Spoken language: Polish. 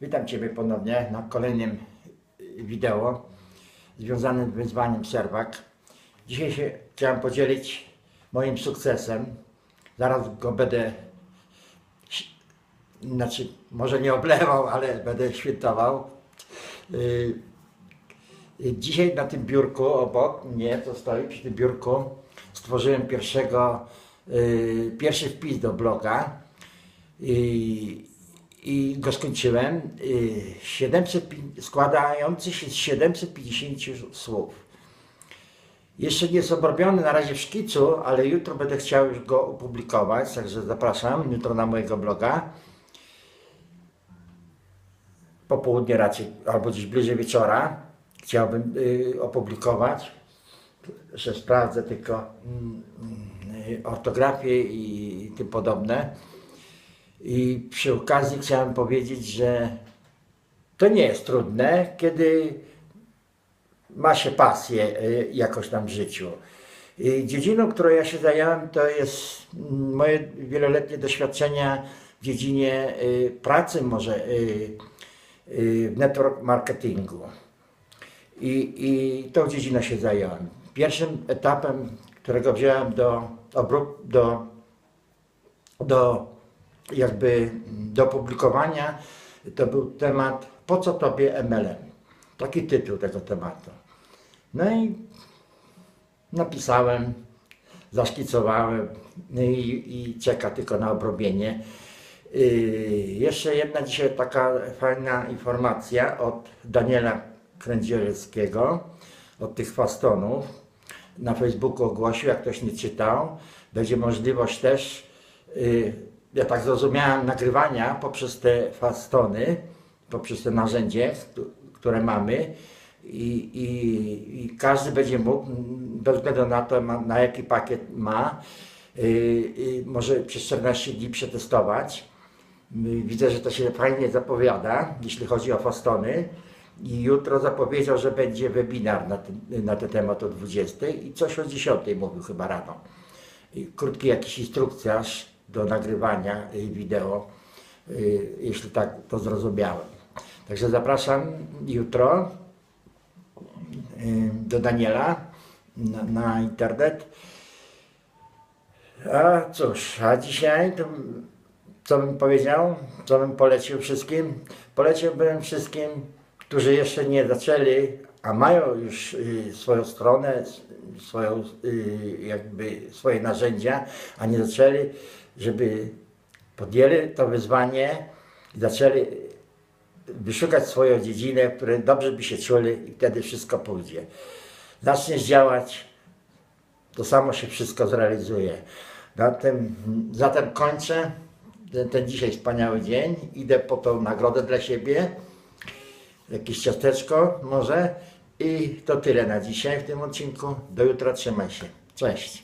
Witam Ciebie ponownie na kolejnym wideo związanym z wyzwaniem Serwak. Dzisiaj się chciałem podzielić moim sukcesem. Zaraz go będę, znaczy może nie oblewał, ale będę świętował. Yy, Dzisiaj na tym biurku obok mnie, co stoi przy tym biurku, stworzyłem pierwszego, yy, pierwszy wpis do bloga i, i go skończyłem. Yy, 700, pi- składający się z 750 słów. Jeszcze nie jest obrobiony na razie w szkicu, ale jutro będę chciał już go opublikować, także zapraszam jutro na mojego bloga. Po południe raczej, albo gdzieś bliżej wieczora chciałbym y, opublikować. Że sprawdzę tylko mm, y, ortografię i tym podobne. I przy okazji chciałem powiedzieć, że to nie jest trudne, kiedy ma się pasję y, jakoś tam w życiu. I dziedziną, którą ja się zająłem, to jest mm, moje wieloletnie doświadczenia w dziedzinie y, pracy, może y, y, w network marketingu. I, I tą dziedzinę się zająłem. Pierwszym etapem, którego wziąłem do, do, do jakby do publikowania, to był temat Po co tobie MLM? Taki tytuł tego tematu. No i napisałem, zaszkicowałem no i, i czeka tylko na obrobienie. Yy, jeszcze jedna dzisiaj taka fajna informacja od Daniela Krędzielskiego, od tych fastonów. Na Facebooku ogłosił, jak ktoś nie czytał, będzie możliwość też, yy, ja tak zrozumiałem, nagrywania poprzez te fastony, poprzez te narzędzie, któ- które mamy i, i, i każdy będzie mógł, bez względu na to, na jaki pakiet ma, yy, może przez 14 dni przetestować. Yy, Widzę, że to się fajnie zapowiada, jeśli chodzi o fastony. I jutro zapowiedział, że będzie webinar na ten, na ten temat o 20 i coś o 10 mówił chyba rano. I krótki jakiś instrukcjarz do nagrywania wideo, y, jeśli tak to zrozumiałem. Także zapraszam jutro y, do Daniela na, na internet. A cóż, a dzisiaj to co bym powiedział, co bym polecił wszystkim? Poleciłbym wszystkim, którzy jeszcze nie zaczęli, a mają już y, swoją stronę, swoją, y, jakby swoje narzędzia, a nie zaczęli, żeby podjęli to wyzwanie i zaczęli wyszukać swoją dziedzinę, w której dobrze by się czuli i wtedy wszystko pójdzie. Zaczniesz działać, to samo się wszystko zrealizuje. Zatem, zatem kończę ten, ten dzisiaj wspaniały dzień. Idę po tą nagrodę dla siebie. Jakieś ciasteczko może. I to tyle na dzisiaj w tym odcinku. Do jutra trzymaj się. Cześć.